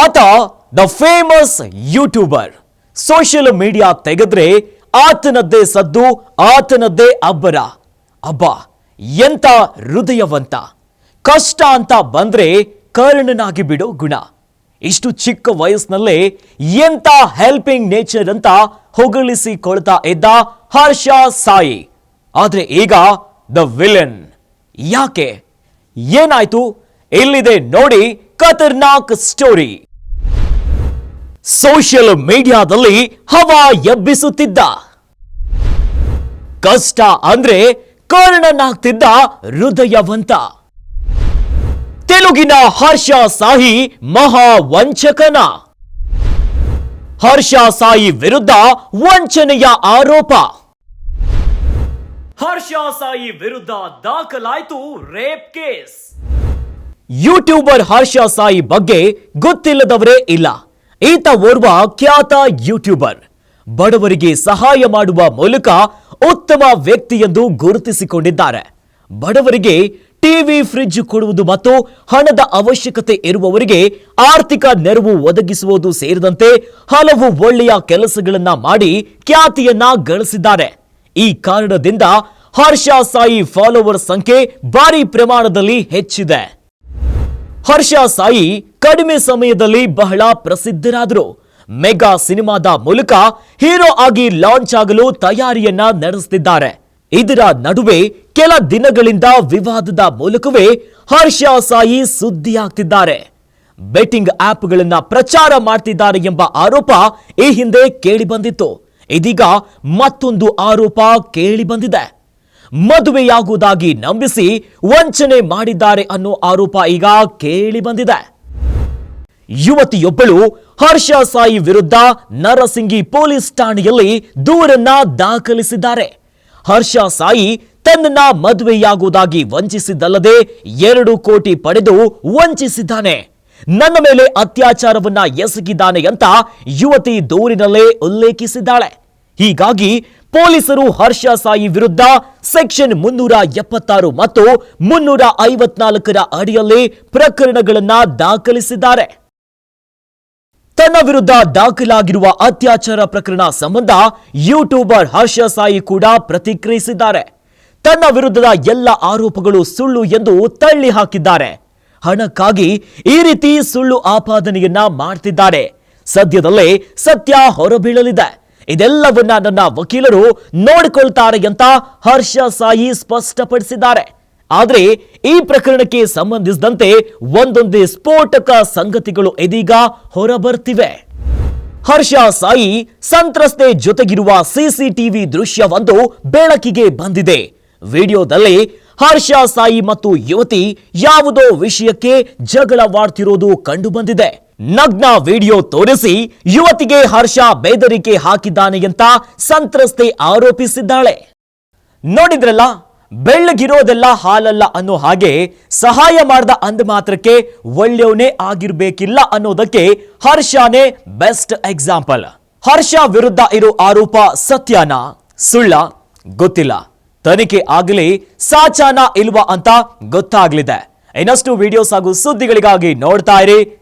ಆತ the famous YouTuber social media ತೆಗೆದ್ರೆ ಆತನದ್ದೇ ಸದ್ದು, ಆತನದ್ದೇ ಅಬ್ಬರ. ಅಬ್ಬ, ಎಂತ ಹೃದಯವಂತ. ಕಷ್ಟ ಅಂತ ಬಂದ್ರೆ ಕರ್ಣನಾಗಿ ಬಿಡೋ ಗುಣ. ಇಷ್ಟು ಚಿಕ್ಕ ವಯಸ್ಸಿನಲ್ಲೇ ಎಂತ ಹೆಲ್ಪಿಂಗ್ ನೇಚರ್ ಅಂತ ಹೊಗಳಿಸಿಕೊಳ್ತಾ ಇದ್ದ ಹರ್ಷ ಸಾಯಿ. ಆದ್ರೆ ಈಗ ದ ವಿಲನ್ ಯಾಕೆ? ಏನಾಯ್ತು? ಇಲ್ಲಿದೆ ನೋಡಿ ಖತರ್ನಾಕ್ ಸ್ಟೋರಿ ಸೋಷಿಯಲ್ ಮೀಡಿಯಾದಲ್ಲಿ ಹವಾ ಎಬ್ಬಿಸುತ್ತಿದ್ದ. ಕಷ್ಟ ಅಂದ್ರೆ ಕರ್ಣನಾಗ್ತಿದ್ದ ಹೃದಯವಂತ. ತೆಲುಗಿನ ಹರ್ಷ ಸಾಹಿ ಮಹಾ ವಂಚಕನ ಹರ್ಷ ಸಾಯಿ ವಿರುದ್ಧ ವಂಚನೆಯ ಆರೋಪ. ಹರ್ಷ ಸಾಯಿ ವಿರುದ್ಧ ದಾಖಲಾಯಿತು rape case. YouTuber Harsha Sai ಬಗ್ಗೆ ಗೊತ್ತಿಲ್ಲದವರೇ ಇಲ್ಲ. ಈತ ಓರ್ವ ಖ್ಯಾತ ಯೂಟ್ಯೂಬರ್. ಬಡವರಿಗೆ ಸಹಾಯ ಮಾಡುವ ಮೂಲಕ ಉತ್ತಮ ವ್ಯಕ್ತಿ ಎಂದು ಗುರುತಿಸಿಕೊಂಡಿದ್ದಾರೆ. ಬಡವರಿಗೆ ಟಿವಿ ಫ್ರಿಡ್ಜ್ ಕೊಡುವುದು ಮತ್ತು ಹಣದ ಅವಶ್ಯಕತೆ ಇರುವವರಿಗೆ ಆರ್ಥಿಕ ನೆರವು ಒದಗಿಸುವುದು ಸೇರಿದಂತೆ ಹಲವು ಒಳ್ಳೆಯ ಕೆಲಸಗಳನ್ನ ಮಾಡಿ ಖ್ಯಾತಿಯನ್ನ ಗಳಿಸಿದ್ದಾರೆ. ಈ ಕಾರಣದಿಂದ ಹರ್ಷ ಸಾಯಿ ಫಾಲೋವರ್ ಸಂಖ್ಯೆ ಭಾರಿ ಪ್ರಮಾಣದಲ್ಲಿ ಹೆಚ್ಚಿದೆ. ಹರ್ಷ ಸಾಯಿ ಕಡಿಮೆ ಸಮಯದಲ್ಲಿ ಬಹಳ ಪ್ರಸಿದ್ಧರಾದರು. ಮೆಗಾ ಸಿನಿಮಾದ ಮೂಲಕ ಹೀರೋ ಆಗಿ ಲಾಂಚ್ ಆಗಲು ತಯಾರಿಯನ್ನ ನಡೆಸುತ್ತಿದ್ದಾರೆ ಇದರ ನಡುವೆ ಕೆಲ ದಿನಗಳಿಂದ ವಿವಾದದ ಮೂಲಕವೇ ಹರ್ಷ ಸಾಯಿ ಸುದ್ದಿಯಾಗ್ತಿದ್ದಾರೆ. ಬೆಟ್ಟಿಂಗ್ ಆಪ್ಗಳನ್ನ ಪ್ರಚಾರ ಮಾಡ್ತಿದ್ದಾರೆ ಎಂಬ ಆರೋಪ ಈ ಹಿಂದೆ ಕೇಳಿಬಂದಿತ್ತು. ಇದೀಗ ಮತ್ತೊಂದು ಆರೋಪ ಕೇಳಿ ಬಂದಿದೆ ಮದುವೆಯಾಗುವುದಾಗಿ ನಂಬಿಸಿ ವಂಚನೆ ಮಾಡಿದ್ದಾರೆ ಅನ್ನೋ ಆರೋಪ ಈಗ ಕೇಳಿ ಬಂದಿದೆ. ಯುವತಿಯೊಬ್ಬಳು ಹರ್ಷ ಸಾಯಿ ವಿರುದ್ಧ ನರಸಿಂಗಿ ಪೊಲೀಸ್ ಠಾಣೆಯಲ್ಲಿ ದೂರನ್ನ ದಾಖಲಿಸಿದ್ದಾರೆ. ಹರ್ಷ ಸಾಯಿ ತನ್ನನ್ನ ಮದುವೆಯಾಗುವುದಾಗಿ ವಂಚಿಸಿದ್ದಲ್ಲದೆ ಎರಡು ಕೋಟಿ ಪಡೆದು ವಂಚಿಸಿದ್ದಾನೆ. ನನ್ನ ಮೇಲೆ ಅತ್ಯಾಚಾರವನ್ನ ಎಸಗಿದ್ದಾನೆ ಅಂತ ಯುವತಿ ದೂರಿನಲ್ಲೇ ಉಲ್ಲೇಖಿಸಿದ್ದಾಳೆ. ಹೀಗಾಗಿ ಪೊಲೀಸರು ಹರ್ಷ ಸಾಯಿ ವಿರುದ್ಧ ಸೆಕ್ಷನ್ ಮುನ್ನೂರ ಎಪ್ಪತ್ತಾರು ಮತ್ತು ಮುನ್ನೂರ ಐವತ್ನಾಲ್ಕರ ಅಡಿಯಲ್ಲಿ ಪ್ರಕರಣಗಳನ್ನು ದಾಖಲಿಸಿದ್ದಾರೆ. ತನ್ನ ವಿರುದ್ಧ ದಾಖಲಾಗಿರುವ ಅತ್ಯಾಚಾರ ಪ್ರಕರಣ ಸಂಬಂಧ ಯೂಟ್ಯೂಬರ್ ಹರ್ಷ ಸಾಯಿ ಕೂಡ ಪ್ರತಿಕ್ರಿಯಿಸಿದ್ದಾರೆ. ತನ್ನ ವಿರುದ್ಧದ ಎಲ್ಲ ಆರೋಪಗಳು ಸುಳ್ಳು ಎಂದು ತಳ್ಳಿ ಹಾಕಿದ್ದಾರೆ. ಹಣಕ್ಕಾಗಿ ಈ ರೀತಿ ಸುಳ್ಳು ಆಪಾದನೆಯನ್ನ ಮಾಡ್ತಿದ್ದಾರೆ. ಸದ್ಯದಲ್ಲೇ ಸತ್ಯ ಹೊರಬೀಳಲಿದೆ. ಇದೆಲ್ಲವನ್ನ ನನ್ನ ವಕೀಲರು ನೋಡಿಕೊಳ್ತಾರೆ ಅಂತ ಹರ್ಷ ಸಾಯಿ ಸ್ಪಷ್ಟಪಡಿಸಿದ್ದಾರೆ. ಆದರೆ ಈ ಪ್ರಕರಣಕ್ಕೆ ಸಂಬಂಧಿಸಿದಂತೆ ಒಂದೊಂದೇ ಸ್ಫೋಟಕ ಸಂಗತಿಗಳು ಇದೀಗ ಹೊರಬರ್ತಿವೆ. ಹರ್ಷ ಸಾಯಿ ಸಂತ್ರಸ್ತೆ ಜೊತೆಗಿರುವ ಸಿಸಿಟಿವಿ ದೃಶ್ಯವೊಂದು ಬೆಳಕಿಗೆ ಬಂದಿದೆ. ವಿಡಿಯೋದಲ್ಲಿ ಹರ್ಷ ಸಾಯಿ ಮತ್ತು ಯುವತಿ ಯಾವುದೋ ವಿಷಯಕ್ಕೆ ಜಗಳವಾಡ್ತಿರೋದು ಕಂಡುಬಂದಿದೆ. ನಗ್ನ ವಿಡಿಯೋ ತೋರಿಸಿ ಯುವತಿಗೆ ಹರ್ಷ ಬೆದರಿಕೆ ಹಾಕಿದ್ದಾನೆ ಅಂತ ಸಂತ್ರಸ್ತೆ ಆರೋಪಿಸಿದ್ದಾಳೆ. ನೋಡಿದ್ರಲ್ಲ, ಬೆಳ್ಳಗಿರೋದೆಲ್ಲ ಹಾಲಲ್ಲ ಅನ್ನೋ ಹಾಗೆ ಸಹಾಯ ಮಾಡ್ದ ಅಂದ ಮಾತ್ರಕ್ಕೆ ಒಳ್ಳೆಯವನೇ ಆಗಿರ್ಬೇಕಿಲ್ಲ ಅನ್ನೋದಕ್ಕೆ ಹರ್ಷನೇ ಬೆಸ್ಟ್ ಎಕ್ಸಾಂಪಲ್. ಹರ್ಷ ವಿರುದ್ಧ ಇರೋ ಆರೋಪ ಸತ್ಯನ? ಸುಳ್ಳ? ಗೊತ್ತಿಲ್ಲ. ತನಿಖೆ ಆಗಲಿ ಸಾಚಾನ ಇಲ್ವಾ ಅಂತ ಗೊತ್ತಾಗ್ಲಿದೆ. ಇನ್ನಷ್ಟು ವಿಡಿಯೋಸ್ ಹಾಗೂ ಸುದ್ದಿಗಳಿಗಾಗಿ ನೋಡ್ತಾ ಇರಿ.